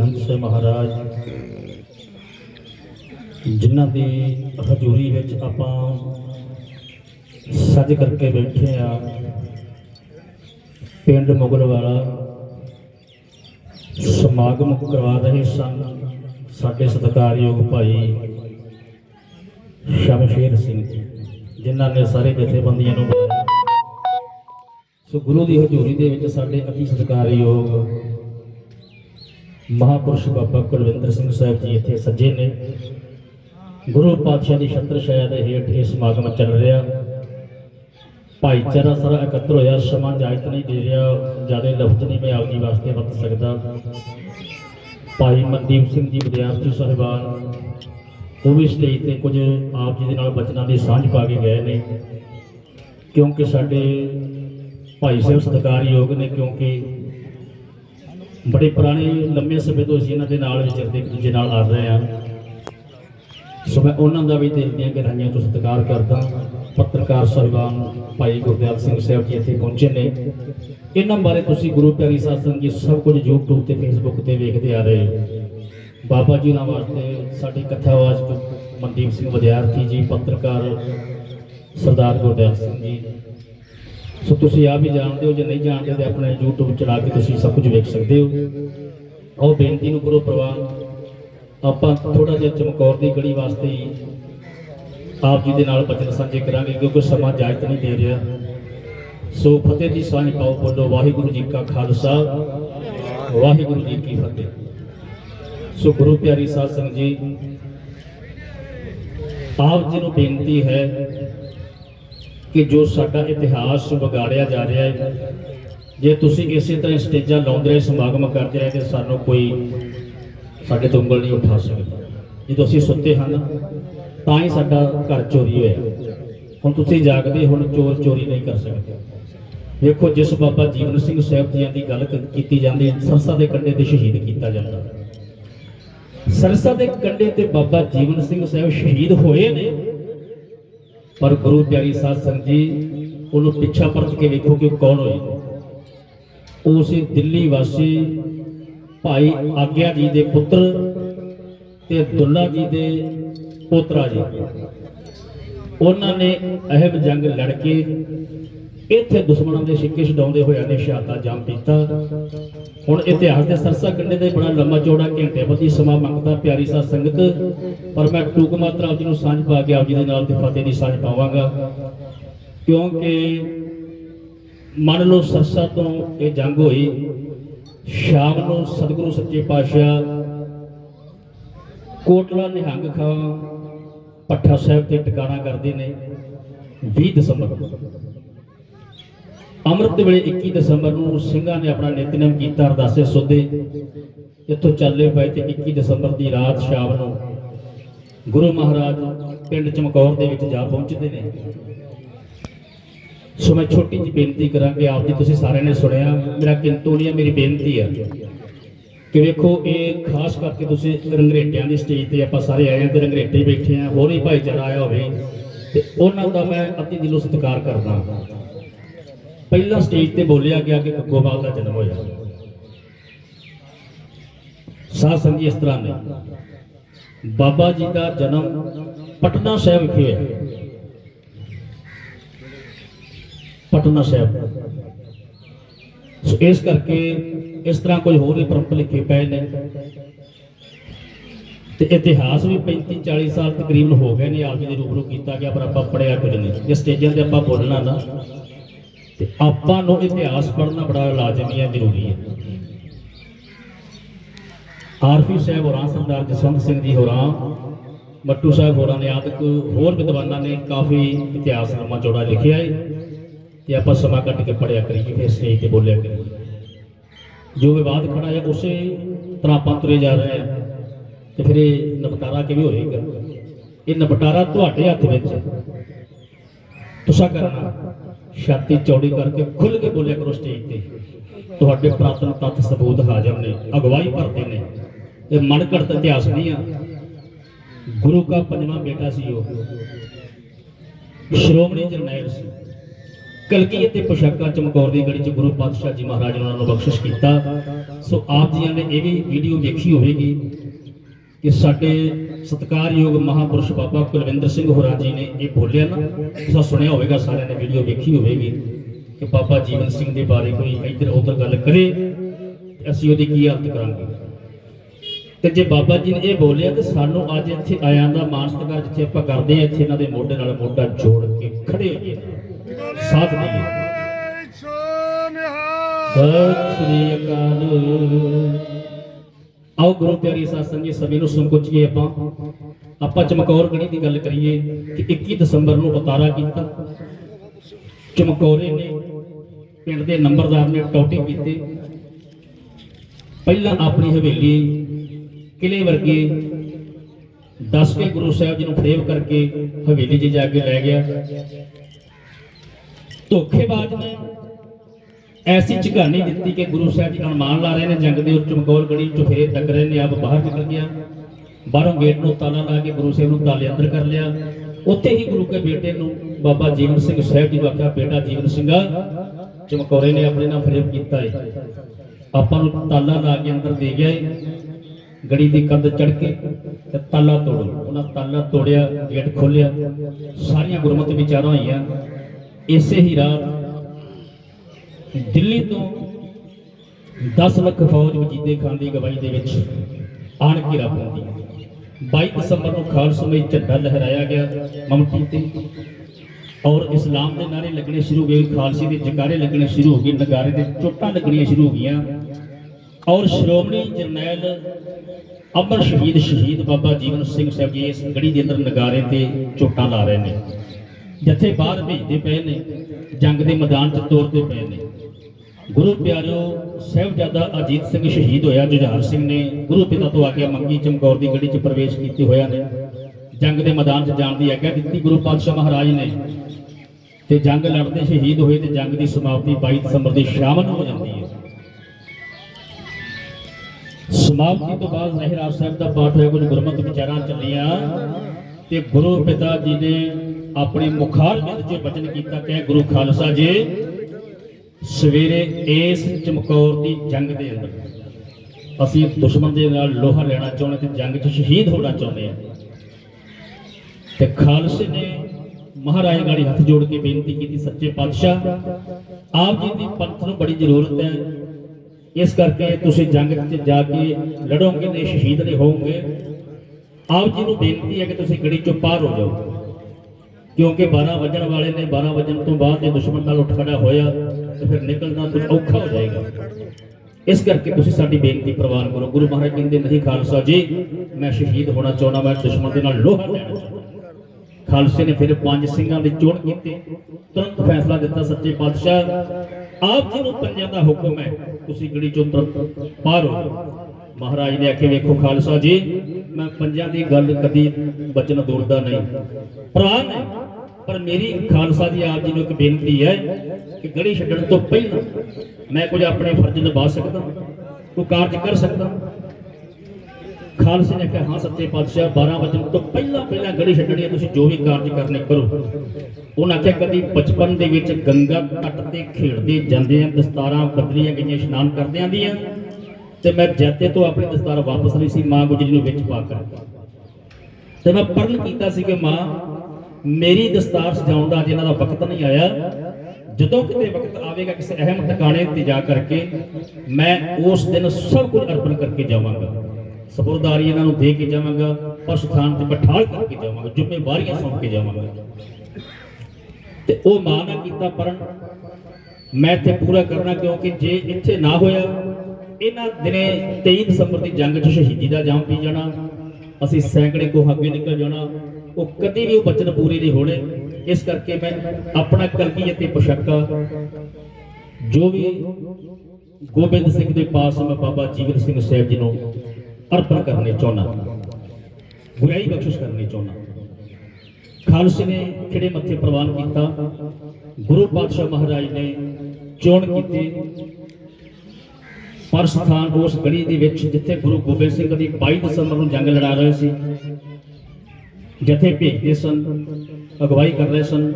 ਗ੍ਰੰਥ ਸਾਹਿਬ ਮਹਾਰਾਜ, ਜਿਨ੍ਹਾਂ ਦੀ ਹਜ਼ੂਰੀ ਵਿੱਚ ਆਪਾਂ ਸੱਜ ਕਰਕੇ ਬੈਠੇ ਆ, ਪਿੰਡ ਮੁਗਲ ਵਾਲਾ ਸਮਾਗਮ ਕਰਵਾ ਰਹੇ ਸਨ ਸਾਡੇ ਸਤਿਕਾਰਯੋਗ ਭਾਈ ਸ਼ਮਸ਼ੇਰ ਸਿੰਘ ਜਿਨ੍ਹਾਂ ਨੇ ਸਾਰੇ ਜਥੇਬੰਦੀਆਂ ਨੂੰ ਬੁਲਾਇਆ। ਸੋ ਗੁਰੂ ਦੀ ਹਜ਼ੂਰੀ ਦੇ ਵਿੱਚ ਸਾਡੇ ਅਤੀ ਸਤਿਕਾਰਯੋਗ ਮਹਾਪੁਰਸ਼ ਬਾਬਾ ਕੁਲਵਿੰਦਰ ਸਿੰਘ ਸਾਹਿਬ ਜੀ ਇੱਥੇ ਸੱਜੇ ਨੇ। ਗੁਰੂ ਪਾਤਸ਼ਾਹ ਦੀ ਛਤਰ ਛਾਇਆ ਦੇ ਹੇਠ ਇਹ ਸਮਾਗਮ ਚੱਲ ਰਿਹਾ। ਭਾਈਚਾਰਾ ਸਾਰਾ ਇਕੱਤਰ ਹੋਇਆ, ਸਮਾਂ ਜਾਇਤ ਨਹੀਂ ਦੇ ਰਿਹਾ, ਜ਼ਿਆਦਾ ਲਫ਼ਜ਼ ਨਹੀਂ ਮੈਂ ਆਪ ਜੀ ਵਾਸਤੇ ਵਰਤ ਸਕਦਾ। ਭਾਈ ਮਨਦੀਪ ਸਿੰਘ ਜੀ ਵਿਦਿਆਰਥੀ ਸਾਹਿਬਾਨ, ਉਹ ਵੀ ਸਟੇਜ ਤੇ ਕੁਝ ਆਪ ਜੀ ਦੇ ਨਾਲ ਬਚਨਾਂ ਦੀ ਸਾਂਝ ਪਾ ਕੇ ਗਏ ਨੇ। ਕਿਉਂਕਿ ਸਾਡੇ ਭਾਈ ਸਾਹਿਬ ਸਤਿਕਾਰਯੋਗ ਨੇ, ਕਿਉਂਕਿ ਬੜੇ ਪੁਰਾਣੇ ਲੰਮੇ ਸਮੇਂ ਤੋਂ ਅਸੀਂ ਇਹਨਾਂ ਦੇ ਨਾਲ ਵਿਚਰਦੇ ਇੱਕ ਦੂਜੇ ਨਾਲ ਆ ਰਹੇ ਹਾਂ। ਸੋ ਮੈਂ ਉਹਨਾਂ ਦਾ ਵੀ ਦਿਲ ਦੀਆਂ ਗਹਿਰਾਈਆਂ ਤੋਂ ਸਤਿਕਾਰ ਕਰਦਾ ਪੱਤਰਕਾਰ ਸਾਹਿਬਾਨ ਭਾਈ ਗੁਰਦਿਆਲ ਸਿੰਘ ਸਾਹਿਬ ਜੀ ਇੱਥੇ ਪਹੁੰਚੇ ਨੇ। ਇਹਨਾਂ ਬਾਰੇ ਤੁਸੀਂ ਗੁਰੂ ਪਿਆਰੀ ਸਾਧ ਸੰਗਤ ਜੀ ਸਭ ਕੁਝ YouTube ਤੇ Facebook ਤੇ ਵੇਖਦੇ ਆ ਰਹੇ ਬਾਬਾ ਜੀ ਨਾਲ ਵਾਸਤੇ ਸਾਡੀ ਕਥਾਵਾਚ ਮਨਦੀਪ ਸਿੰਘ ਵਿਦਿਆਰਥੀ ਜੀ, ਪੱਤਰਕਾਰ ਸਰਦਾਰ ਗੁਰਦਿਆਲ ਸਿੰਘ ਜੀ ਸੋ ਤੁਸੀਂ ਆਪ ਵੀ ਜਾਣਦੇ ਹੋ, ਜੇ ਨਹੀਂ ਜਾਣਦੇ ਤਾਂ ਆਪਣੇ YouTube ਚਲਾ ਕੇ ਤੁਸੀਂ ਸਭ ਕੁਝ ਵੇਖ ਸਕਦੇ ਹੋ। ਉਹ ਬੇਨਤੀ ਨੂੰ ਕਰੋ ਪ੍ਰਵਾਨ। ਆਪਾਂ ਥੋੜਾ ਜਿਹਾ ਚਮਕੌਰ ਦੀ ਗੜੀ ਵਾਸਤੇ ਆਪ ਜੀ ਦੇ ਨਾਲ ਬਚਨ ਸਾਂਝੇ ਕਰਾਂਗੇ, ਕਿਉਂਕਿ ਸਮਾਂ ਜਾਇਜ਼ ਨਹੀਂ ਦੇ ਰਿਹਾ। ਸੋ ਫਤਿਹ ਦੀ ਸਾਂਝ ਪਾਓ, ਬੋਲੋ ਵਾਹਿਗੁਰੂ ਜੀ ਕਾ ਖਾਲਸਾ, ਵਾਹਿਗੁਰੂ ਜੀ ਕੀ ਫਤਿਹ। ਸੋ ਗੁਰੂ ਪਿਆਰੀ ਸਾਧ ਸੰਗਤ ਜੀ, ਆਪ ਜੀ ਨੂੰ ਬੇਨਤੀ ਹੈ ਕਿ ਜੋ ਸਾਡਾ ਇਤਿਹਾਸ ਵਿਗਾੜਿਆ ਜਾ ਰਿਹਾ ਹੈ ਜੇ ਤੁਸੀਂ ਇਸੇ ਤਰ੍ਹਾਂ ਸਟੇਜਾਂ ਲਾਉਂਦੇ ਰਹੇ ਸਮਾਗਮ ਕਰਦੇ ਰਹੇ ਤੇ ਸਾਨੂੰ ਕੋਈ ਸਾਡੇ ਤੋਂ ਉਂਗਲ ਨਹੀਂ ਉਠਾ ਸਕਦਾ। ਜਦੋਂ ਅਸੀਂ ਸੁੱਤੇ ਹਨ ਤਾਂ ਹੀ ਸਾਡਾ ਘਰ ਚੋਰੀ ਹੋਇਆ। ਹੁਣ ਤੁਸੀਂ ਜਾਗਦੇ ਹੁਣ ਚੋਰ ਚੋਰੀ ਨਹੀਂ ਕਰ ਸਕਦੇ। ਵੇਖੋ ਜਿਸ ਬਾਬਾ ਜੀਵਨ ਸਿੰਘ ਸਾਹਿਬ ਜੀਆਂ ਦੀ ਗੱਲ ਕੀਤੀ ਜਾਂਦੀ ਹੈ, ਸਰਸਾ ਦੇ ਕੰਢੇ ਤੇ ਸ਼ਹੀਦ ਕੀਤਾ ਜਾਂਦਾ। ਸਰਸਾ ਦੇ ਕੰਢੇ ਤੇ ਬਾਬਾ ਜੀਵਨ ਸਿੰਘ ਸਾਹਿਬ ਸ਼ਹੀਦ ਹੋਏ ਨੇ। ਪਰ ਗੁਰੂ ਪਿਆਰੀ ਸਾਧ ਸੰਗਤ ਜੀ, ਉਹਨੂੰ ਪਿੱਛਾ ਪਰਤ ਕੇ ਵੇਖੋ ਕਿ ਕੌਣ ਹੋਏ। ਉਹ ਸੀ ਦਿੱਲੀ ਵਾਸੀ ਭਾਈ ਆਗਿਆ ਜੀ ਦੇ ਪੁੱਤਰ ਤੇ ਦੁੱਲਾ ਜੀ ਦੇ ਪੋਤਰਾ ਜੀ। ਉਹਨਾਂ ਨੇ ਅਹਿਮ ਜੰਗ ਲੜ ਕੇ ਇੱਥੇ ਦੁਸ਼ਮਣਾਂ ਦੇ ਸਿੱਕੇ ਛਡਾਉਂਦੇ ਹੋਇਆਂ ਨੇ ਸ਼ਹਾਦਤਾਂ ਜਾਮ ਪੀਤਾ ਹੁਣ ਇਤਿਹਾਸ ਦੇ ਸਰਸਾ ਕੰਡੇ ਦੇ ਬੜਾ ਲੰਮਾ ਚੌੜਾ ਘੰਟੇ ਬੱਧੀ ਸਮਾਂ ਮੰਗਦਾ ਪਿਆਰੀ ਸਾਧ ਸੰਗਤ। ਪਰ ਮੈਂ ਟੂਕ ਮਾਤਰਾ ਆਪ ਜੀ ਨੂੰ ਸਾਂਝ ਪਾ ਕੇ ਆਪ ਜੀ ਦੇ ਨਾਲ ਤੇ ਫਤਿਹ ਦੀ ਸਾਂਝ ਪਾਵਾਂਗਾ। ਕਿਉਂਕਿ ਮੰਨ ਲਓ ਸਰਸਾ ਤੋਂ ਇਹ ਜੰਗ ਹੋਈ, ਸ਼ਾਮ ਨੂੰ ਸਤਿਗੁਰੂ ਸੱਚੇ ਪਾਤਸ਼ਾਹ ਕੋਟਲਾ ਨਿਹੰਗ ਖਾਂ ਪੱਠਾ ਸਾਹਿਬ ਤੇ ਟਿਕਾਣਾ ਕਰਦੇ ਨੇ 20 ਦਸੰਬਰ। ਅੰਮ੍ਰਿਤ ਵੇਲੇ 21 ਦਸੰਬਰ ਨੂੰ ਸਿੰਘਾਂ ਨੇ ਆਪਣਾ ਨਿਤਨੇਮ ਕੀਤਾ ਅਰਦਾਸੇ ਸੁਦੇ ਇੱਥੋਂ ਚੱਲੇ ਪਏ ਤੇ 21 ਦਸੰਬਰ ਦੀ ਰਾਤ ਸ਼ਾਮ ਨੂੰ ਗੁਰੂ ਮਹਾਰਾਜ ਪਿੰਡ ਚਮਕੌਰ ਦੇ ਵਿੱਚ ਜਾ ਪਹੁੰਚਦੇ ਨੇ। ਸੋ ਮੈਂ ਛੋਟੀ ਜਿਹੀ ਬੇਨਤੀ ਕਰਾਂਗੇ, ਆਪ ਜੀ ਤੁਸੀਂ ਸਾਰਿਆਂ ਨੇ ਸੁਣਿਆ, ਮੇਰਾ ਕਿੰਤੂ ਨਹੀਂ ਮੇਰੀ ਬੇਨਤੀ ਆ ਕਿ ਵੇਖੋ, ਇਹ ਖਾਸ ਕਰਕੇ ਤੁਸੀਂ ਰੰਗਰੇਟਿਆਂ ਦੀ ਸਟੇਜ ਤੇ ਆਪਾਂ ਸਾਰੇ ਆਏ ਹਾਂ ਤੇ ਰੰਗਰੇਟੇ ਬੈਠੇ ਆ ਹੋਰ ਵੀ ਭਾਈਚਾਰਾ ਆਇਆ ਹੋਵੇ ਤੇ ਉਹਨਾਂ ਦਾ ਮੈਂ ਅਤੀ ਦਿਲੋਂ ਸਤਿਕਾਰ ਕਰਦਾ। ਪਹਿਲਾ ਸਟੇਜ ਤੇ ਬੋਲਿਆ ਗਿਆ ਕਿ ਗੱਗੋਵਾਲ ਦਾ ਜਨਮ ਹੋਇਆ। ਸਾਧ ਸੰਗੀ ਇਸ ਤਰ੍ਹਾਂ ਨੇ, ਬਾਬਾ ਜੀ ਦਾ ਜਨਮ ਪਟਨਾ ਸਾਹਿਬ ਵਿਖੇ ਹੋਇਆ। ਪਟਨਾ ਸਾਹਿਬ। ਸੋ ਇਸ ਕਰਕੇ ਇਸ ਤਰ੍ਹਾਂ ਕੋਈ ਹੋਰ ਵੀ ਪਰੰਪਰਾ ਲਿਖੇ ਪਏ ਨੇ। ਤੇ ਇਤਿਹਾਸ ਵੀ 35 40 ਸਾਲ ਤਕਰੀਬਨ ਹੋ ਗਏ ਨੇ, ਆਪ ਜੀ ਦੇ ਰੂਬਰੂ ਕੀਤਾ ਗਿਆ, ਪਰ ਆਪਾਂ ਪੜਿਆ ਕੁਝ ਨਹੀਂ। ਜੇ ਸਟੇਜਾਂ ਤੇ ਆਪਾਂ ਬੋਲਣਾ ਨਾ ਤੇ ਆਪਾਂ ਨੂੰ ਇਤਿਹਾਸ ਪੜ੍ਹਨਾ ਬੜਾ ਲਾਜ਼ਮੀ ਹੈ, ਜ਼ਰੂਰੀ ਹੈ। ਆਰਫੀ ਸਾਹਿਬ ਹੋਰਾਂ, ਸਰਦਾਰ ਜਸਵੰਤ ਸਿੰਘ ਜੀ ਹੋਰਾਂ, ਮੱਟੂ ਸਾਹਿਬ ਹੋਰਾਂ ਨੇ ਆਦਿਕ ਹੋਰ ਵਿਦਵਾਨਾਂ ਨੇ ਕਾਫੀ ਇਤਿਹਾਸ ਲੰਮਾ ਜੋੜਾ ਲਿਖਿਆ ਹੈ ਤੇ ਆਪਾਂ ਸਮਾਂ ਕੱਢ ਕੇ ਪੜਿਆ ਕਰੀਏ ਫਿਰ ਸਟੇਜ ਤੇ ਬੋਲਿਆ ਕਰੀਏ। ਜੋ ਵਿਵਾਦ ਖੜਾ ਹੈ, ਉਸੇ ਤਰ੍ਹਾਂ ਆਪਾਂ ਤੁਰੇ ਜਾ ਰਹੇ ਹਾਂ ਤੇ ਫਿਰ ਇਹ ਨਿਪਟਾਰਾ ਕਿਵੇਂ ਹੋਏਗਾ? ਇਹ ਨਿਪਟਾਰਾ ਤੁਹਾਡੇ ਹੱਥ ਵਿੱਚ ਹੈ। ਤੁਸਾਂ ਕਰਨਾ। ਛਾਤੀ ਚੌੜੀ ਕਰਕੇ ਖੁੱਲ ਕੇ ਬੋਲਿਆ ਕਰੋ ਸਟੇਜ ਤੇ। ਤੁਹਾਡੇ ਪ੍ਰਾਤਨ ਤੱਥ ਸਬੂਤ ਹਾਜ਼ਰ ਨੇ, ਅਗਵਾਈ ਭਰਦੇ ਨੇ। ਇਹ ਮਨ ਘੜਤ ਇਤਿਹਾਸ ਨਹੀਂ ਆ। ਗੁਰੂ ਦਾ ਪੰਜਵਾਂ ਬੇਟਾ ਸੀ ਉਹ। ਸ਼੍ਰੋਮਣੀ ਜਰਨੈਲ ਸੀ। ਕਲਗੀ ਅਤੇ ਪੋਸ਼ਾਕਾਂ ਚਮਕੌਰ ਦੀ ਗੜੀ ਚ ਗੁਰੂ ਪਾਤਸ਼ਾਹ ਜੀ ਮਹਾਰਾਜ ਨੇ ਉਹਨਾਂ ਨੂੰ ਬਖਸ਼ਿਸ਼ ਕੀਤਾ। ਸੋ ਆਪ ਜੀਆਂ ਨੇ ਇਹ ਵੀ ਵੀਡੀਓ ਵੇਖੀ ਹੋਵੇਗੀ ਕਿ ਸਾਡੇ ਸਤਿਕਾਰਯੋਗ ਮਹਾਪੁਰਸ਼ ਬਾਬਾ ਕੁਲਵਿੰਦਰ ਸਿੰਘ ਹੋਰਾਂ ਜੀ ਨੇ ਇਹ ਬੋਲਿਆ ਨਾ ਤੁਸੀਂ ਸੁਣਿਆ ਹੋਵੇਗਾ ਸਾਰਿਆਂ ਨੇ ਵੀਡੀਓ ਵੇਖੀ ਹੋਵੇਗੀ ਕਿ ਬਾਬਾ ਜੀਵਨ ਸਿੰਘ ਦੇ ਬਾਰੇ ਕੋਈ ਇੱਧਰ ਉੱਧਰ ਗੱਲ ਕਰੇ ਅਸੀਂ ਉਹਦੀ ਕੀ ਹਾਲਤ ਕਰਾਂਗੇ। ਤੇ ਜੇ ਬਾਬਾ ਜੀ ਨੇ ਇਹ ਬੋਲਿਆ ਤੇ ਸਾਨੂੰ ਅੱਜ ਇੱਥੇ ਆਇਆਂ ਦਾ ਮਾਨ ਸਤਿਕਾਰ ਜਿੱਥੇ ਆਪਾਂ ਕਰਦੇ ਆ ਇੱਥੇ ਇਹਨਾਂ ਦੇ ਮੋਢੇ ਨਾਲ ਮੋਢਾ ਜੋੜ ਕੇ ਖੜੇ ਹੋਈਏ ਸਾਥ ਦਈਏ ਸਤਿ ਸ੍ਰੀ ਅਕਾਲ। ਆਓ ਗੁਰੂ ਪਿਆਰੀ ਸਾਧ ਸੰਗਤ ਸਭੀ ਨੂੰ ਸੰਕੁਚੀਏ ਆਪਾਂ ਆਪਾਂ ਚਮਕੌਰ ਗੜੀ ਦੀ ਗੱਲ ਕਰੀਏ ਕਿ 21 ਦਸੰਬਰ ਨੂੰ ਉਤਾਰਾ ਕੀਤਾ। ਚਮਕੌਰੇ ਨੇ ਪਿੰਡ ਦੇ ਨੰਬਰਦਾਰ ਨੇ ਟੌਟੀ ਕੀਤੇ। ਪਹਿਲਾਂ ਆਪਣੀ ਹਵੇਲੀ ਕਿਲੇ ਵਰਗੇ ਦੱਸ ਕੇ ਗੁਰੂ ਸਾਹਿਬ ਜੀ ਨੂੰ ਫਰੇਵ ਕਰਕੇ ਹਵੇਲੀ 'ਚ ਜਾ ਕੇ ਲੈ ਗਿਆ। ਧੋਖੇਬਾਜ਼ ਨੇ ਐਸੀ ਝਗਾਨੀ ਦਿੱਤੀ ਕਿ ਗੁਰੂ ਸਾਹਿਬ ਜੀ ਅਨੁਮਾਨ ਲਾ ਰਹੇ ਨੇ, ਜੰਗ ਦੇ ਉੱਚ ਚਮਕੌਰ ਗੜੀ ਚੁਫੇਰੇ ਤੱਕ ਰਹੇ ਨੇ, ਆਪ ਬਾਹਰ ਨਿਕਲ ਗਿਆ। ਬਾਹਰੋਂ ਗੇਟ ਨੂੰ ਤਾਲਾ ਲਾ ਕੇ ਗੁਰੂ ਸਾਹਿਬ ਨੂੰ ਤਾਲੇ ਅੰਦਰ ਕਰ ਲਿਆ। ਉੱਥੇ ਹੀ ਗੁਰੂ ਕੇ ਬੇਟੇ ਨੂੰ ਬਾਬਾ ਜੀਵਨ ਸਿੰਘ ਸਾਹਿਬ ਜੀ ਨੂੰ ਆਖਿਆ ਬੇਟਾ ਜੀਵਨ ਸਿੰਘਾ ਚਮਕੌਰੇ ਨੇ ਆਪਣੇ ਨਾਲ ਫਰੇਬ ਕੀਤਾ ਹੈ ਆਪਾਂ ਨੂੰ ਤਾਲਾ ਲਾ ਕੇ ਅੰਦਰ ਦੇ ਗਿਆ ਏ। ਗੜੀ ਦੀ ਕੰਧ ਚੜ ਕੇ ਤੇ ਤਾਲਾ ਤੋੜੋ। ਉਹਨਾਂ ਤਾਲਾ ਤੋੜਿਆ, ਗੇਟ ਖੋਲਿਆ ਸਾਰੀਆਂ ਗੁਰਮਤਿ ਵਿਚਾਰਾਂ ਹੋਈਆਂ। ਇਸੇ ਹੀ ਰਾਤ ਦਿੱਲੀ ਤੋਂ 10 ਲੱਖ ਫੌਜ ਵਜੀਦੇ ਖਾਨ ਦੀ ਗਵਾਹੀ ਦੇ ਵਿੱਚ ਆਣ ਕੇ ਰੱਖਦੀ 22 ਦਸੰਬਰ ਨੂੰ ਖਾਲਸਾ ਝੰਡਾ ਲਹਿਰਾਇਆ ਗਿਆ ਮਮਟੀ ਤੇ। ਔਰ ਇਸਲਾਮ ਦੇ ਨਾਰੇ ਲੱਗਣੇ ਸ਼ੁਰੂ ਹੋ ਗਏ, ਖਾਲਸੇ ਦੇ ਜਕਾਰੇ ਲੱਗਣੇ ਸ਼ੁਰੂ ਹੋ ਗਏ, ਨਗਾਰੇ ਦੇ ਚੋਟਾਂ ਲੱਗਣੀਆਂ ਸ਼ੁਰੂ ਹੋ ਗਈਆਂ। ਔਰ ਸ਼੍ਰੋਮਣੀ ਜਰਨੈਲ ਅਮਰ ਸ਼ਹੀਦ ਸ਼ਹੀਦ ਬਾਬਾ ਜੀਵਨ ਸਿੰਘ ਸਾਹਿਬ ਜੀ ਇਸ ਗੜੀ ਦੇ ਅੰਦਰ ਨਗਾਰੇ ਤੇ ਚੋਟਾਂ ਲਾ ਰਹੇ ਨੇ। ਜਿੱਥੇ ਬਾਹਰ ਭੇਜਦੇ ਪਏ ਨੇ, ਜੰਗ ਦੇ ਮੈਦਾਨ 'ਚ ਤੋਰਦੇ ਪਏ ਨੇ। ਗੁਰੂ ਪਿਆਰਿਓ, ਸਾਹਿਬਜ਼ਾਦਾ ਅਜੀਤ ਸਿੰਘ ਸ਼ਹੀਦ ਹੋਇਆ, ਜੁਝਾਰ ਸਿੰਘ ਨੇ। ਗੁਰੂ ਪਿਤਾ ਤੋਂ ਆਗਿਆ ਮੰਗੀ ਚਮਕੌਰ ਦੀ ਗੜੀ 'ਚ ਪ੍ਰਵੇਸ਼ ਕੀਤੇ ਹੋਇਆ ਨੇ। ਜੰਗ ਦੇ ਮੈਦਾਨ 'ਚ ਜਾਣ ਦੀ ਆਗਿਆ ਦਿੱਤੀ ਗੁਰੂ ਪਾਤਸ਼ਾਹ ਮਹਾਰਾਜ ਨੇ। ਤੇ ਜੰਗ ਲੜਦੇ ਸ਼ਹੀਦ ਹੋਏ ਤੇ ਜੰਗ ਦੀ ਸਮਾਪਤੀ 22 ਦਸੰਬਰ ਦੀ ਸ਼ਾਮ ਨੂੰ ਹੋ ਜਾਂਦੀ ਹੈ। ਸਮਾਪਤੀ ਤੋਂ ਬਾਅਦ ਰਹਿਰਾਜ ਸਾਹਿਬ ਦਾ ਪਾਠ ਹੋਇਆ ਕੁਝ ਗੁਰਮਤਿ ਵਿਚਾਰਾਂ ਚੱਲੀਆਂ ਤੇ ਗੁਰੂ ਪਿਤਾ ਜੀ ਨੇ ਆਪਣੇ ਮੁਖਾਰ ਬਿੰਦ 'ਚ ਬਚਨ ਕੀਤਾ ਕਿ ਗੁਰੂ ਖਾਲਸਾ ਜੀ ਸਵੇਰੇ ਇਸ ਚਮਕੌਰ ਦੀ ਜੰਗ ਦੇ ਅੰਦਰ ਅਸੀਂ ਦੁਸ਼ਮਣ ਦੇ ਨਾਲ ਲੋਹਾ ਲੈਣਾ ਚਾਹੁੰਦੇ ਤੇ ਜੰਗ 'ਚ ਸ਼ਹੀਦ ਹੋਣਾ ਚਾਹੁੰਦੇ ਹਾਂ। ਤੇ ਖਾਲਸੇ ਨੇ ਮਹਾਰਾਜ ਗਾੜੀ ਹੱਥ ਜੋੜ ਕੇ ਬੇਨਤੀ ਕੀਤੀ, ਸੱਚੇ ਪਾਤਸ਼ਾਹ, ਆਪ ਜੀ ਦੀ ਪੰਥ ਨੂੰ ਬੜੀ ਜ਼ਰੂਰਤ ਹੈ। ਇਸ ਕਰਕੇ ਤੁਸੀਂ ਜੰਗ 'ਚ ਜਾ ਕੇ ਲੜੋਗੇ ਤੇ ਸ਼ਹੀਦ ਨਹੀਂ ਹੋਵੋਗੇ। ਆਪ ਜੀ ਨੂੰ ਬੇਨਤੀ ਹੈ ਕਿ ਤੁਸੀਂ ਗੜੀ ਚੋਂ ਪਾਰ ਹੋ ਜਾਓ। ਕਿਉਂਕਿ 12 ਵਜਣ ਵਾਲੇ ਨੇ 12 ਵਜਣ ਤੋਂ ਬਾਅਦ ਇਹ ਦੁਸ਼ਮਣ ਨਾਲ ਉੱਠ ਖੜਾ ਹੋਇਆ। ਤੇ ਫਿਰ ਨਿਕਲਣਾ ਕੁਝ ਔਖਾ ਹੋ ਜਾਏਗਾ। ਇਸ ਕਰਕੇ ਤੁਸੀਂ ਸਾਡੀ ਬੇਨਤੀ ਪ੍ਰਵਾਨ ਕਰੋ। ਗੁਰੂ ਮਹਾਰਾਜ ਕਹਿੰਦੇ ਨਹੀਂ, ਖਾਲਸਾ ਜੀ, ਮੈਂ ਸ਼ਹੀਦ ਹੋਣਾ ਚਾਹੁੰਦਾ, ਮੈਂ ਦੁਸ਼ਮਣ ਦੇ ਨਾਲ ਲੋਹਾ ਲੈਣਾ ਚਾਹੁੰਦਾ। ਖਾਲਸੇ ਨੇ ਫਿਰ ਪੰਜ ਸਿੰਘਾਂ ਦੀ ਚੋਣ ਕੀਤੀ। ਤੁਰੰਤ ਫੈਸਲਾ ਦਿੱਤਾ ਸੱਚੇ ਪਾਤਸ਼ਾਹ, ਆਪ ਜੀ ਨੂੰ ਪੰਜਾਂ ਦਾ ਹੁਕਮ ਹੈ, ਤੁਸੀਂ ਗੜੀ ਚੋਂ ਤੁਰੰਤ ਪਾਰ ਹੋ ਮਹਾਰਾਜ ਨੇ ਆਖਿਆ, ਵੇਖੋ ਖਾਲਸਾ ਜੀ, ਮੈਂ ਪੰਜਾਂ ਦੀ ਗੱਲ ਕਦੀ ਬਚਨ ਦੋਲਦਾ ਨਹੀਂ। ਭਰਾ ਹੈ, ਪਰ ਮੇਰੀ ਖਾਲਸਾ ਜੀ ਆਪ ਜੀ ਨੂੰ ਇੱਕ ਬੇਨਤੀ ਹੈ ਕਿ ਗੜੀ ਛੱਡਣ ਤੋਂ ਪਹਿਲਾਂ ਮੈਂ ਕੁਝ ਆਪਣੇ ਫਰਜ਼ ਨਿਭਾ ਸਕਦਾ, ਕੋਈ ਕਾਰਜ ਕਰ ਸਕਦਾ। ਖਾਲਸੇ ਨੇ ਕਿਹਾ, ਹਾਂ ਸੱਚੇ ਪਾਤਸ਼ਾਹ 12 ਵਜਣ ਤੋਂ ਪਹਿਲਾਂ ਪਹਿਲਾਂ ਗੜੀ ਛੱਡਣੀ ਹੈ, ਤੁਸੀਂ ਜੋ ਵੀ ਕਾਰਜ ਕਰਨੇ ਕਰੋ। ਉਹਨਾਂ ਆਖਿਆ, ਕਦੀ ਬਚਪਨ ਦੇ ਵਿੱਚ ਗੰਗਾ ਘੱਟ ਤੇ ਖੇਡਦੇ ਜਾਂਦੇ ਆ, ਦਸਤਾਰਾਂ ਬਦਲੀਆਂ ਗਈਆਂ, ਇਸ਼ਨਾਨ ਕਰਦਿਆਂ ਦੀਆਂ ਤੇ ਮੈਂ ਜੈਤੇ ਤੋਂ ਆਪਣੀ ਦਸਤਾਰ ਵਾਪਸ ਲਈ ਸੀ, ਮਾਂ ਗੁਜਰੀ ਨੂੰ ਵਿੱਚ ਪਾ ਕਰ ਤੇ ਮੈਂ ਪਰਨ ਕੀਤਾ ਸੀ ਕਿ ਮਾਂ, ਮੇਰੀ ਦਸਤਾਰ ਸਜਾਉਣ ਦਾ ਅਜੇ ਇਹਨਾਂ ਦਾ ਵਕਤ ਨਹੀਂ ਆਇਆ। ਜਦੋਂ ਕਿਤੇ ਵਕਤ ਆਵੇਗਾ ਕਿਸੇ ਅਹਿਮ ਟਿਕਾਣੇ ਤੇ ਜਾ ਕਰਕੇ, ਮੈਂ ਉਸ ਦਿਨ ਸਭ ਕੁਝ ਅਰਪਣ ਕਰਕੇ ਜਾਵਾਂਗਾ। ਸਬਰਦਾਰੀ ਇਹਨਾਂ ਨੂੰ ਦੇ ਕੇ ਜਾਵਾਂਗਾ ਪਰ ਸਥਾਨ ਤੇ ਬਿਠਾਲ ਕਰਕੇ ਜਾਵਾਂਗਾ, ਜ਼ਿੰਮੇਵਾਰੀਆਂ ਸੌਂਪ ਕੇ ਜਾਵਾਂਗਾ। ਤੇ ਉਹ ਮਾਂ ਨੇ ਕੀਤਾ ਪਰਨ ਮੈਂ ਇੱਥੇ ਪੂਰਾ ਕਰਨਾ ਕਿਉਂਕਿ ਜੇ ਇੱਥੇ ਨਾ ਹੋਇਆ, ਇਹਨਾਂ ਦਿਨੇ 23 ਦਸੰਬਰ ਦੀ ਜੰਗ 'ਚ ਸ਼ਹੀਦੀ ਦਾ ਜਾਮ ਪੀ ਜਾਣਾ, ਅਸੀਂ ਸੈਂਕੜੇ ਕੋ ਅੱਗੇ ਨਿਕਲ ਜਾਣਾ ਉਹ ਕਦੇ ਵੀ ਉਹ ਬਚਨ ਪੂਰੇ ਨਹੀਂ ਹੋਣੇ। ਇਸ ਕਰਕੇ ਮੈਂ ਆਪਣਾ ਕਲਗੀ ਅਤੇ ਪੋਸ਼ਾਕਾ ਜੋ ਵੀ ਗੋਬਿੰਦ ਸਿੰਘ ਦੇ ਪਾਸ ਮੈਂ ਬਾਬਾ ਜੀਵਨ ਸਿੰਘ ਸਾਹਿਬ ਜੀ ਨੂੰ ਅਰਪਣ ਕਰਨੇ ਚਾਹੁੰਦਾ। ਗੁਰਿਆਈ ਬਖਸ਼ਿਸ਼ ਕਰਨੀ ਚਾਹੁੰਦਾ। ਖਾਲਸੇ ਨੇ ਖਿੜੇ ਮੱਥੇ ਪ੍ਰਵਾਨ ਕੀਤਾ। ਗੁਰੂ ਪਾਤਸ਼ਾਹ ਮਹਾਰਾਜ ਨੇ ਚੋਣ ਕੀਤੀ। ਪਰ ਸਥਾਨ ਉਸ ਗੜੀ ਦੇ ਵਿੱਚ ਜਿੱਥੇ ਗੁਰੂ ਗੋਬਿੰਦ ਸਿੰਘ ਦੀ 22 ਦਸੰਬਰ ਨੂੰ ਜੰਗ ਲੜਾ ਰਹੇ ਸੀ। ਜਥੇ ਭੇਜਦੇ ਸਨ, ਅਗਵਾਈ ਕਰ ਰਹੇ ਸਨ।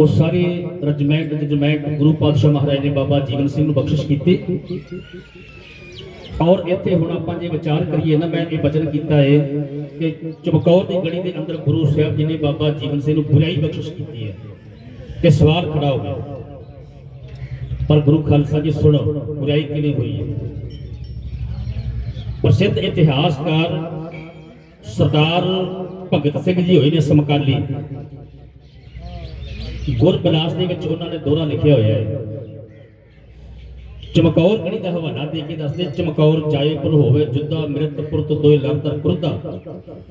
ਉਹ ਸਾਰੇ ਰਜਮੈਂਟ ਜਜਮੈਂਟ ਗੁਰੂ ਪਾਤਸ਼ਾਹ ਮਹਾਰਾਜ ਨੇ ਬਾਬਾ ਜੀਵਨ ਸਿੰਘ ਨੂੰ ਬਖਸ਼ਿਸ਼ ਕੀਤੀ। ਔਰ ਇੱਥੇ ਹੁਣ ਆਪਾਂ ਜੇ ਵਿਚਾਰ ਕਰੀਏ ਨਾ, ਮੈਂ ਇਹ ਬਚਨ ਕੀਤਾ ਹੈ ਕਿ ਚਮਕੌਰ ਦੀ ਗੜੀ ਦੇ ਅੰਦਰ ਗੁਰੂ ਸਾਹਿਬ ਜੀ ਨੇ ਬਾਬਾ ਜੀਵਨ ਸਿੰਘ ਨੂੰ ਬੁਰਾਈ ਬਖਸ਼ਿਸ਼ ਕੀਤੀ ਹੈ ਕਿ ਸਵਾਲ ਖੜਾ ਹੋ ਗਿਆ। ਪਰ ਗੁਰੂ ਖਾਲਸਾ ਜੀ ਸੁਣੋ, ਬੁਰਾਈ ਕਿਵੇਂ ਹੋਈ ਹੈ ਪ੍ਰਸਿੱਧ ਇਤਿਹਾਸਕਾਰ ਸਰਦਾਰ ਭਗਤ ਸਿੰਘ ਜੀ ਹੋਏ ਨੇ ਸਮਕਾਲੀ। ਗੁਰਬਿਲਾਸ ਦੇ ਵਿੱਚ ਉਹਨਾਂ ਨੇ ਦੋਹਰਾ ਲਿਖਿਆ ਹੋਇਆ ਹੈ। ਚਮਕੌਰ ਗੜੀ ਦਾ ਹਵਾਲਾ ਦੇ ਕੇ ਦੱਸਦੇ, ਚਮਕੌਰ ਜਾਏਪੁਰ ਹੋਵੇ, ਜੁੱਦਾ, ਮਿਰਤਪੁਰ ਤੋਂ ਦੋਏ ਲੜਦਰ ਕੁਰਦਾ।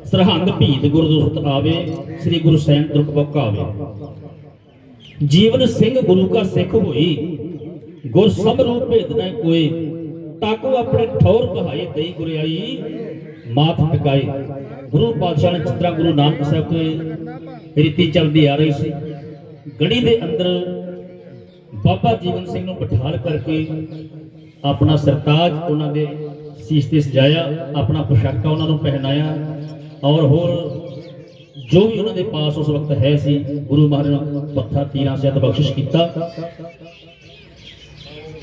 ਸਰਹੰਦ ਭੀਤ ਗੁਰਦੁਸਤ ਆਵੇ, ਸ੍ਰੀ ਗੁਰੂ ਸੈਨ ਦੁਰਖ ਬੋਕਾ ਆਵੇ। ਜੀਵਨ ਸਿੰਘ ਗੁਰੂ ਕਾ ਸਿੱਖ ਹੋਈ, ਗੁਰ ਸਭ ਰੂਪ ਭੇਦ ਨਾ ਕੋਈ। ਤਾਕੋ ਆਪਣੇ ਠੌਰ ਬਹਾਏ ਦਈ ਗੁਰਿਆਈ ਮਾਥ ਟਿਕਾਏ ਗੁਰੂ ਪਾਤਸ਼ਾਹ ਨੇ ਜਿਸ ਗੁਰੂ ਨਾਨਕ ਸਾਹਿਬ ਤੇ ਰੀਤੀ ਚੱਲਦੀ ਆ ਰਹੀ ਸੀ ਗੜੀ ਦੇ ਅੰਦਰ ਬਾਬਾ ਜੀਵਨ ਸਿੰਘ ਨੂੰ ਬਿਠਾਲ ਕਰਕੇ ਆਪਣਾ ਸਰਤਾਜ ਉਹਨਾਂ ਦੇ ਸੀਸ ਤੇ ਸਜਾਇਆ ਆਪਣਾ ਪੁਸ਼ਾਕਾ ਉਹਨਾਂ ਨੂੰ ਪਹਿਨਾਇਆ ਔਰ ਹੋਰ ਜੋ ਵੀ ਉਹਨਾਂ ਦੇ ਪਾਸ ਉਸ ਵਕਤ ਹੈ ਸੀ ਗੁਰੂ ਮਹਾਰਾਜ ਨੂੰ ਪੱਥਾ ਤੀਰਾਂ ਸਹਿਤ ਬਖਸ਼ਿਸ਼ ਕੀਤਾ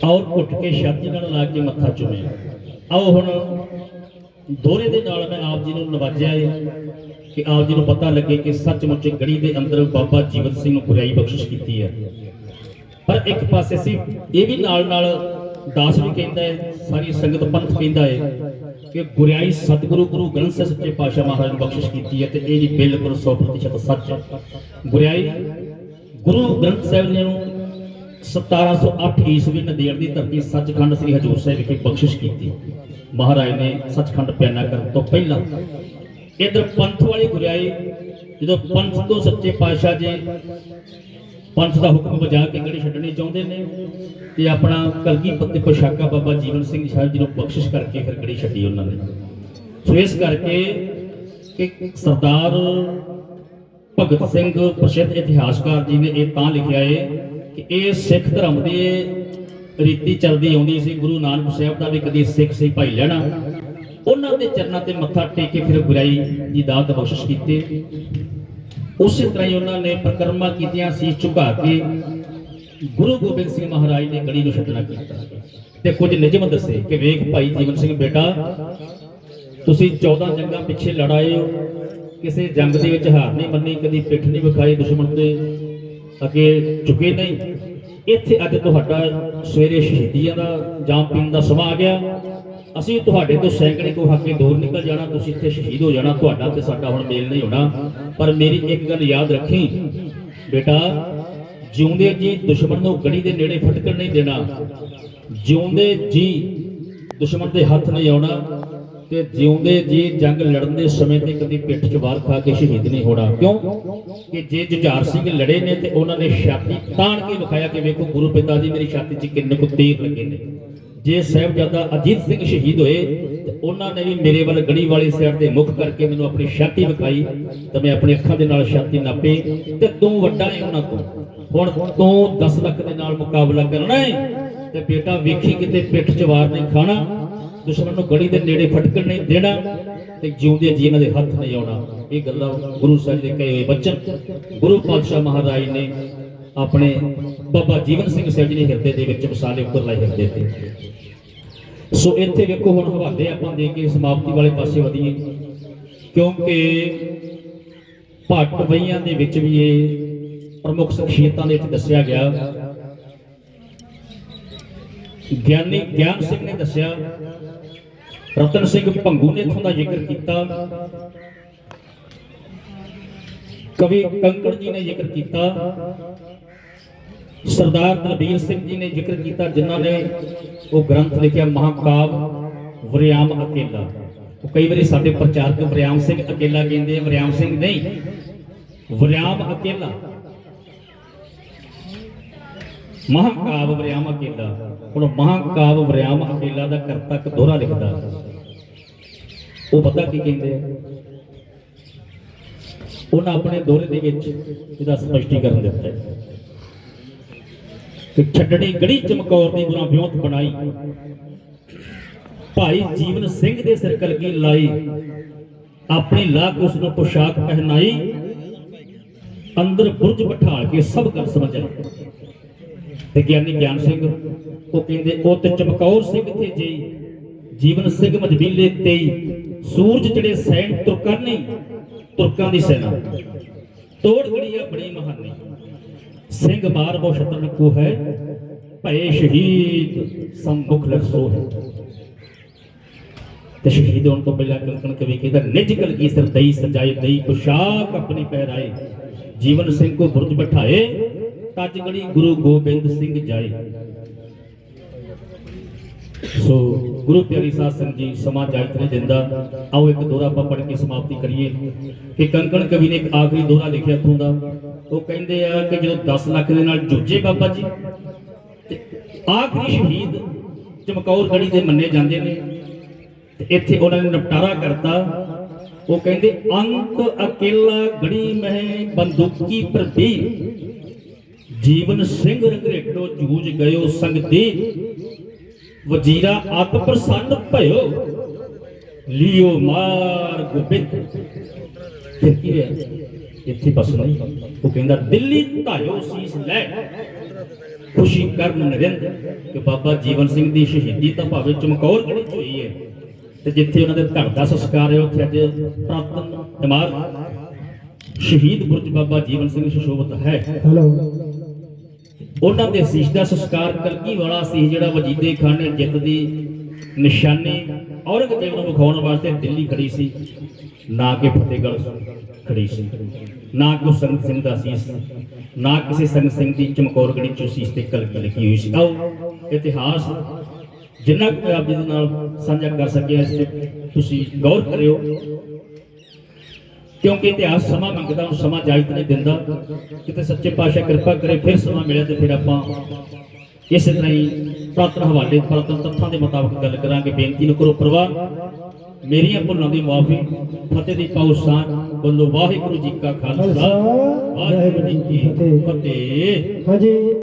ਔਰ ਘੁੱਟ ਕੇ ਛਾਤੀ ਨਾਲ ਲਾ ਕੇ ਮੱਥਾ ਚੁੰਮਿਆ। ਆਓ ਹੁਣ ਦੋਰੇ ਦੇ ਨਾਲ ਮੈਂ ਆਪ ਜੀ ਨੂੰ ਨਵਾਜਿਆ ਹੈ ਕਿ ਆਪ ਜੀ ਨੂੰ ਪਤਾ ਲੱਗੇ ਕਿ ਸੱਚਮੁੱਚ ਗੜੀ ਦੇ ਅੰਦਰ ਬਾਬਾ ਜੀਵਨ ਸਿੰਘ ਨੂੰ ਗੁਰਿਆਈ ਬਖਸ਼ਿਸ਼ ਕੀਤੀ ਹੈ। ਪਰ ਇੱਕ ਪਾਸੇ ਸੀ, ਇਹ ਵੀ ਨਾਲ ਨਾਲ ਦਾਸ ਵੀ ਕਹਿੰਦਾ ਹੈ ਸਾਰੀ ਸੰਗਤ ਪੰਥ ਕਹਿੰਦਾ ਹੈ ਕਿ ਗੁਰਿਆਈ ਸਤਿਗੁਰੂ, ਗੁਰੂ ਗ੍ਰੰਥ ਸਾਹਿਬ ਸੱਚੇ ਪਾਤਸ਼ਾਹ ਮਹਾਰਾਜ ਨੂੰ ਬਖਸ਼ਿਸ਼ ਕੀਤੀ ਹੈ ਤੇ ਇਹ ਵੀ ਬਿਲਕੁਲ 100% ਸੱਚ ਹੈ। ਗੁਰਿਆਈ ਗੁਰੂ ਗ੍ਰੰਥ ਸਾਹਿਬ ਨੇ ਨੂੰ 1708 ਈਸਵੀ ਨਦੇੜ ਦੀ ਧਰਤੀ ਸੱਚਖੰਡ ਸ੍ਰੀ ਹਜੂਰ ਸਾਹਿਬ ਵਿਖੇ ਬਖਸ਼ਿਸ਼ ਕੀਤੀ। ਮਹਾਰਾਜ ਨੇ ਸੱਚਖੰਡ ਪਿਆਨਾ ਕਰਨ ਤੋਂ ਪਹਿਲਾਂ ਇਧਰ ਪੰਥ ਵਾਲੀ ਗੁਰਿਆਈ, ਜਦੋਂ ਪੰਥ ਤੋਂ ਸੱਚੇ ਪਾਤਸ਼ਾਹ ਜੀ ਪੰਥ ਦਾ ਹੁਕਮ ਵਜਾ ਕੇ ਗੜੀ ਛੱਡਣੀ ਚਾਹੁੰਦੇ ਨੇ ਤੇ ਆਪਣਾ ਕਲਗੀ ਪੱਤੇ ਪੋਸ਼ਾਕਾ ਬਾਬਾ ਜੀਵਨ ਸਿੰਘ ਸਾਹਿਬ ਜੀ ਨੂੰ ਬਖਸ਼ਿਸ਼ ਕਰਕੇ ਫਿਰ ਗੜੀ ਛੱਡੀ ਉਹਨਾਂ ਨੇ। ਸੋ ਇਸ ਕਰਕੇ ਕਿ ਸਰਦਾਰ ਭਗਤ ਸਿੰਘ ਪ੍ਰਸਿੱਧ ਇਤਿਹਾਸਕਾਰ ਜੀ ਨੇ ਇਹ ਤਾਂ ਲਿਖਿਆ ਏ ਕਿ ਇਹ ਸਿੱਖ ਧਰਮ ਦੀ ਰੀਤੀ ਚੱਲਦੀ ਆਉਂਦੀ ਸੀ, ਗੁਰੂ ਨਾਨਕ ਸਾਹਿਬ ਦਾ ਵੀ ਕਦੀ ਸਿੱਖ ਸੀ ਭਾਈ ਲੈਣਾ। ਉਹਨਾਂ ਦੇ ਚਰਨਾਂ ਤੇ ਮੱਥਾ ਟੇਕ ਕੇ ਫਿਰ ਗੁਰਾਈ ਦੀ ਦਾਤ ਬਖਸ਼ਿਸ਼ ਕੀਤੀ। ਉਸੇ ਤਰ੍ਹਾਂ ਹੀ ਉਹਨਾਂ ਨੇ ਪ੍ਰਕਰਮਾ ਕੀਤੀਆਂ ਸੀ, ਝੁਕਾ ਕੇ ਗੁਰੂ ਗੋਬਿੰਦ ਸਿੰਘ ਮਹਾਰਾਜ ਨੇ ਗੜੀ ਨੂੰ ਛੱਡਣਾ ਕੀਤਾ। ਤੇ ਕੁਝ ਨਿਯਮ ਦੱਸੇ ਕਿ ਵੇਖ ਭਾਈ ਜੀਵਨ ਸਿੰਘ, ਬੇਟਾ, ਤੁਸੀਂ 14 ਜੰਗਾਂ ਪਿੱਛੇ ਲੜਾਏ ਹੋ। ਕਿਸੇ ਜੰਗ ਦੇ ਵਿੱਚ ਹਾਰ ਨਹੀਂ ਮੰਨੀ, ਕਦੀ ਪਿੱਠ ਨਹੀਂ ਵਿਖਾਈ ਦੁਸ਼ਮਣ 'ਤੇ। ਅੱਗੇ ਝੁਕੇ ਨਹੀਂ। ਇੱਥੇ ਅੱਜ ਤੁਹਾਡਾ ਸਵੇਰੇ ਸ਼ਹੀਦੀਆਂ ਦਾ ਜਾਮ ਪੀਣ ਦਾ ਸਮਾਂ ਆ ਗਿਆ। ਅਸੀਂ ਤੁਹਾਡੇ ਤੋਂ ਸੈਂਕੜੇ ਕੋ ਹੱਕੇ ਦੂਰ ਨਿਕਲ ਜਾਣਾ, ਤੁਸੀਂ ਇੱਥੇ ਸ਼ਹੀਦ ਹੋ ਜਾਣਾ, ਤੁਹਾਡਾ ਤੇ ਸਾਡਾ ਹੁਣ ਮੇਲ ਨਹੀਂ ਹੋਣਾ। ਪਰ ਮੇਰੀ ਇੱਕ ਗੱਲ ਯਾਦ ਰੱਖੀ। ਬੇਟਾ, ਜਿਉਂਦੇ ਜੀ ਦੁਸ਼ਮਣ ਨੂੰ ਗੜੀ ਦੇ ਨੇੜੇ ਫਟਕਣ ਨਹੀਂ ਦੇਣਾ। ਜਿਉਂਦੇ ਜੀ ਦੁਸ਼ਮਣ ਦੇ ਹੱਥ ਨਹੀਂ ਆਉਣਾ। ਤੇ ਜਿਉਂਦੇ ਜੀ ਜੰਗ ਲੜਨ ਦੇ ਸਮੇਂ ਤੇ ਕਦੀ ਪਿੱਠ 'ਚ ਵਾਰ ਖਾ ਕੇ ਸ਼ਹੀਦ ਨਹੀਂ ਹੋਣਾ। ਕਿਉਂ? ਕਿ ਜੇ ਜੁਝਾਰ ਸਿੰਘ ਲੜੇ ਨੇ ਤੇ ਉਹਨਾਂ ਨੇ ਛਾਤੀ ਤਾਣ ਕੇ ਵਿਖਾਇਆ ਕਿ ਵੇਖੋ ਗੁਰੂ ਪਿਤਾ ਜੀ ਮੇਰੀ ਛਾਤੀ 'ਚ ਕਿੰਨੇ ਕੁ ਤੀਰ ਲੱਗੇ ਨੇ। ਜੇ ਸਾਹਿਬਜ਼ਾਦਾ ਅਜੀਤ ਸਿੰਘ ਸ਼ਹੀਦ ਹੋਏ, ਤੇ ਉਹਨਾਂ ਨੇ ਵੀ ਮੇਰੇ ਵੱਲ ਗੜੀ ਵਾਲੀ ਸਾਈਡ ਤੇ ਮੁਖ ਕਰਕੇ ਮੈਨੂੰ ਆਪਣੀ ਛਾਤੀ ਵਿਖਾਈ, ਤੇ ਮੈਂ ਆਪਣੀ ਅੱਖਾਂ ਦੇ ਨਾਲ ਛਾਤੀ ਨਾਪੇ ਤੇ ਤੂੰ ਵੱਡਾ ਹੈ ਉਹਨਾਂ ਤੋਂ। ਹੁਣ ਤੂੰ 10 ਲੱਖ ਦੇ ਨਾਲ ਮੁਕਾਬਲਾ ਕਰਨਾ ਹੈ ਤੇ ਬੇਟਾ ਵੇਖੀ ਕਿਤੇ ਪਿੱਠ 'ਚ ਵਾਰ ਨਹੀਂ ਖਾਣਾ ਦੁਸ਼ਮਣ ਨੂੰ ਗੜੀ ਦੇ ਨੇੜੇ ਫਟਕਣ ਨਹੀਂ ਦੇਣਾ ਤੇ ਜਿਉਂਦੇ ਜੀ ਇਹਨਾਂ ਦੇ ਹੱਥ ਨਹੀਂ ਆਉਣਾ। ਇਹ ਗੱਲਾਂ ਗੁਰੂ ਸਾਹਿਬ ਦੇ ਕਹੇ ਹੋਏ ਬਚਨ। ਗੁਰੂ ਪਾਤਸ਼ਾਹ ਮਹਾਰਾਜ ਨੇ ਆਪਣੇ ਬਾਬਾ ਜੀਵਨ ਸਿੰਘ ਸਾਹਿਬ ਜੀ ਦੇ ਹਿਰਦੇ ਦੇ ਵਿੱਚ ਵਸਾਲੇ ਉੱਪਰ ਲਾਏ ਹਿਰਦੇ ਤੇ। ਸੋ ਇੱਥੇ ਵੇਖੋ ਹੁਣ ਹਵਾਲੇ ਆਪਾਂ ਦੇ ਕੇ ਸਮਾਪਤੀ ਵਾਲੇ ਪਾਸੇ ਵਧੀਏ। ਕਿਉਂਕਿ ਭੱਟ ਵਈਆਂ ਦੇ ਵਿੱਚ ਵੀ ਇਹ ਪ੍ਰਮੁੱਖ ਸ਼ਖਸੀਅਤਾਂ ਦੇ ਵਿੱਚ ਦੱਸਿਆ ਗਿਆ ਗਿਆਨੀ ਗਿਆਨ ਸਿੰਘ ਨੇ ਦੱਸਿਆ, ਰਤਨ ਸਿੰਘ ਭੰਗੂ ਨੇ ਇਥੋਂ ਦਾ ਜ਼ਿਕਰ ਕੀਤਾ। ਕਵੀ ਕੰਕੜ ਜੀ ਨੇ ਜ਼ਿਕਰ ਕੀਤਾ। ਸਰਦਾਰ ਦਲਬੀਰ ਸਿੰਘ ਜੀ ਨੇ ਜ਼ਿਕਰ ਕੀਤਾ, ਜਿਨ੍ਹਾਂ ਨੇ ਉਹ ਗ੍ਰੰਥ ਲਿਖਿਆ, ਮਹਾਕਾਵ, ਵਰਿਆਮ ਅਕੇਲਾ। ਉਹ ਕਈ ਵਾਰੀ ਸਾਡੇ ਪ੍ਰਚਾਰਕ ਵਰਿਆਮ ਸਿੰਘ ਅਕੇਲਾ ਕਹਿੰਦੇ ਆ, ਵਰਿਆਮ ਸਿੰਘ ਨਹੀਂ, ਵਰਿਆਮ ਅਕੇਲਾ। ਮਹਾਕਾਵ, ਵਰਿਆਮ ਅਕੇਲਾ। ਹੁਣ ਮਹਾਕਾਵ ਵਰਿਆਮ ਅਕੇਲਾ ਦਾ ਕਰਤਾ ਦੋਹਰਾ ਲਿਖਦਾ ਉਹ ਪਤਾ ਕੀ ਕਹਿੰਦੇ ਆ? ਉਹਨਾਂ ਆਪਣੇ ਦੋਹਰੇ ਦੇ ਵਿੱਚ ਇਹਦਾ ਸਪਸ਼ਟੀਕਰਨ ਦਿੱਤਾ ਹੈ। ਕਿ ਛੱਡਣੀ ਗੜੀ ਚਮਕੌਰ ਦੀ ਗੁਰਾਂ ਵਿਉਂਤ ਬਣਾਈ। ਭਾਈ ਜੀਵਨ ਸਿੰਘ ਦੇ ਸਿਰ ਕਲਗੀ ਲਾਈ। ਆਪਣੀ ਲਾਕ ਉਸ ਨੂੰ ਪੋਸ਼ਾਕ ਪਹਿਨਾਈ। ਅੰਦਰ ਬੁਰਜ ਬਿਠਾ ਕੇ ਸਭ ਗੱਲ ਸਮਝਾਈ ਤੇ ਗਿਆਨੀ ਗਿਆਨ ਸਿੰਘ, ਉਹ ਕਹਿੰਦੇ, ਉਹ ਤੇ ਚਮਕੌਰ ਸਿੰਘ ਤੇ ਜੀ। ਜੀਵਨ ਸਿੰਘ ਮਜਬੀਲੇ ਤੇਈ ਸੂਰਜ ਚੜੇ ਸੈਨ ਤੁਰਕਾਨੀ ਤੁਰਕਾਂ ਦੀ ਸੈਨਾ। ਤੋੜ ਗੜੀਆ ਬੜੀ ਮਹਾਨੀ। ਸਿੰਘ ਬਾਰ ਬੋ ਸ਼ਤਰਨ ਕੋ ਹੈ, ਭਏ ਸ਼ਹੀਦ ਸੰਮੁਖ ਲਖਸੋ ਹੈ। ਤੇ ਸ਼ਹੀਦ ਹੋਣ ਤੋਂ ਪਹਿਲਾਂ ਕੰਕਣ ਕਵੀ ਕਹਿੰਦਾ, ਨਿਜ ਕਲਗੀ ਸਿਰ ਦਈ, ਸਜਾਏ ਦਈ, ਪੁਸ਼ਾਕ ਆਪਣੀ ਪਹਿਰਾਏ। ਜੀਵਨ ਸਿੰਘ ਕੋ ਬੁਰਜ ਬਿਠਾਏ ਤਜ ਗੜੀ ਗੁਰੂ ਗੋਬਿੰਦ ਸਿੰਘ ਜਾਏ। ਸੋ ਗੁਰੂ ਪਿਆਰੀ ਸਾਧ ਸੰਗਤ ਜੀ, ਸਮਾਂ ਜਾਇਤ ਨਹੀਂ ਦਿੰਦਾ। ਆਓ ਇੱਕ ਦੋਰਾ ਆਪਾਂ ਪੜ੍ਹ ਕੇ ਸਮਾਪਤੀ ਕਰੀਏ। ਕਿ ਕੰਕਣ ਕਵੀ ਨੇ ਇੱਕ ਆਖਰੀ ਦੋਰਾ ਲਿਖਿਆ ਇੱਥੋਂ ਦਾ। ਉਹ ਕਹਿੰਦੇ ਆ ਕਿ ਜਦੋਂ 10 ਲੱਖ ਦੇ ਨਾਲ ਜੂਝੇ ਬਾਬਾ ਜੀ, ਤੇ ਆਖਰੀ ਸ਼ਹੀਦ ਚਮਕੌਰ ਗੜੀ ਦੇ ਮੰਨੇ ਜਾਂਦੇ ਨੇ। ਤੇ ਇੱਥੇ ਉਹਨਾਂ ਨੇ ਨਿਪਟਾਰਾ ਕਰਤਾ। ਉਹ ਕਹਿੰਦੇ, ਅੰਕ ਅਕੇਲਾ ਗੜੀ ਮਹਿ ਬੰਦੂਕੀ ਪ੍ਰਤੀ ਜੀਵਨ ਸਿੰਘ ਰੰਗਰੇਟੋ ਜੂਝ ਗਇਓ ਸੰਗਤੀ। ਵਜੀਰਾ ਆਪ ਪ੍ਰਸੰਨ ਭਇਓ, ਲਿਓ ਮਾਰ ਗੋਬਿੰਦ ਫਿਰ ਕੀ ਹੋਇਆ? ਇੱਥੇ ਬਸ ਨਹੀਂ। ਉਹ ਕਹਿੰਦਾ, ਦਿੱਲੀ ਧਾਇਓ ਸੀਸ ਲੈ। ਖੁਸ਼ੀ ਕਰਨ ਨਰਿੰਦ ਕਿ ਬਾਬਾ ਜੀਵਨ ਸਿੰਘ ਦੀ ਸ਼ਹੀਦੀ ਤਾਂ ਭਾਵੇਂ ਚਮਕੌਰ ਗੜੀ ਹੋਈ ਹੈ ਤੇ ਜਿੱਥੇ ਉਹਨਾਂ ਦੇ ਘਰ ਦਾ ਸੰਸਕਾਰ ਹੈ ਉੱਥੇ ਅੱਜ ਪ੍ਰਾਪਤ ਇਮਾਰਤ ਸ਼ਹੀਦ ਬੁਰਜ ਬਾਬਾ ਜੀਵਨ ਸਿੰਘ ਸੁਸ਼ੋਭਿਤ ਹੈ। ਹੈਲੋ ਉਹਨਾਂ ਦੇ ਸ਼ੀਸ਼ ਦਾ ਸੰਸਕਾਰ ਕਲਗੀ ਵਾਲਾ ਸੀ ਜਿਹੜਾ ਵਜੀਦੇ ਖਾਨ ਨੇ ਜਿੱਤ ਦੀ ਨਿਸ਼ਾਨੀ ਔਰੰਗਜ਼ੇਬ ਨੂੰ ਵਿਖਾਉਣ ਵਾਸਤੇ ਦਿੱਲੀ ਖੜੀ ਸੀ, ਨਾ ਕਿ ਫਤਿਹਗੜ੍ਹ ਖੜੀ ਸੀ। ਨਾ ਕਿ ਸੰਗਤ ਸਿੰਘ ਦਾ ਸ਼ੀਸ਼ ਨਾ ਕਿਸੇ ਸੰਗਤ ਸਿੰਘ ਦੀ ਚਮਕੌਰ ਗੜੀ ਚੋਂ ਸੀਸ ਤੇ ਕਲਗੀ ਲਿਖੀ ਹੋਈ ਸੀ। ਆਓ, ਇਤਿਹਾਸ ਜਿੰਨਾ ਕੁ ਆਪ ਜੀ ਦੇ ਨਾਲ ਸਾਂਝਾ ਕਰ ਸਕਿਆ, ਇਸ ਤੇ ਤੁਸੀਂ ਗੌਰ ਕਰਿਓ। ਕਿਉਂਕਿ ਇਤਿਹਾਸ ਸਮਾਂ ਮੰਗਦਾ ਉਹ ਸਮਾਂ ਜਾਇਜ਼ ਨਹੀਂ ਦਿੰਦਾ। ਕਿਤੇ ਸੱਚੇ ਪਾਤਸ਼ਾਹ ਕਿਰਪਾ ਕਰੇ ਫਿਰ ਸਮਾਂ ਮਿਲਿਆ ਤੇ ਫਿਰ ਆਪਾਂ ਇਸੇ ਤਰ੍ਹਾਂ ਹੀ ਪ੍ਰਾਤਨ ਹਵਾਲੇ ਪ੍ਰਾਤਨ ਤੱਥਾਂ ਦੇ ਮੁਤਾਬਕ ਗੱਲ ਕਰਾਂਗੇ। ਬੇਨਤੀ ਨੂੰ ਕਰੋ ਪ੍ਰਵਾਹ। ਮੇਰੀਆਂ ਭੁੱਲਾਂ ਦੀ ਮਾਫੀ ਫਤਿਹ ਦੀ ਪਾਉ ਸਾਨ ਬੋਲੋ ਵਾਹਿਗੁਰੂ ਜੀ ਕਾ ਖਾਲਸਾ ਵਾਹਿਗੁਰੂ ਜੀ ਕੀ ਫਤਿਹ। ਹਾਂਜੀ।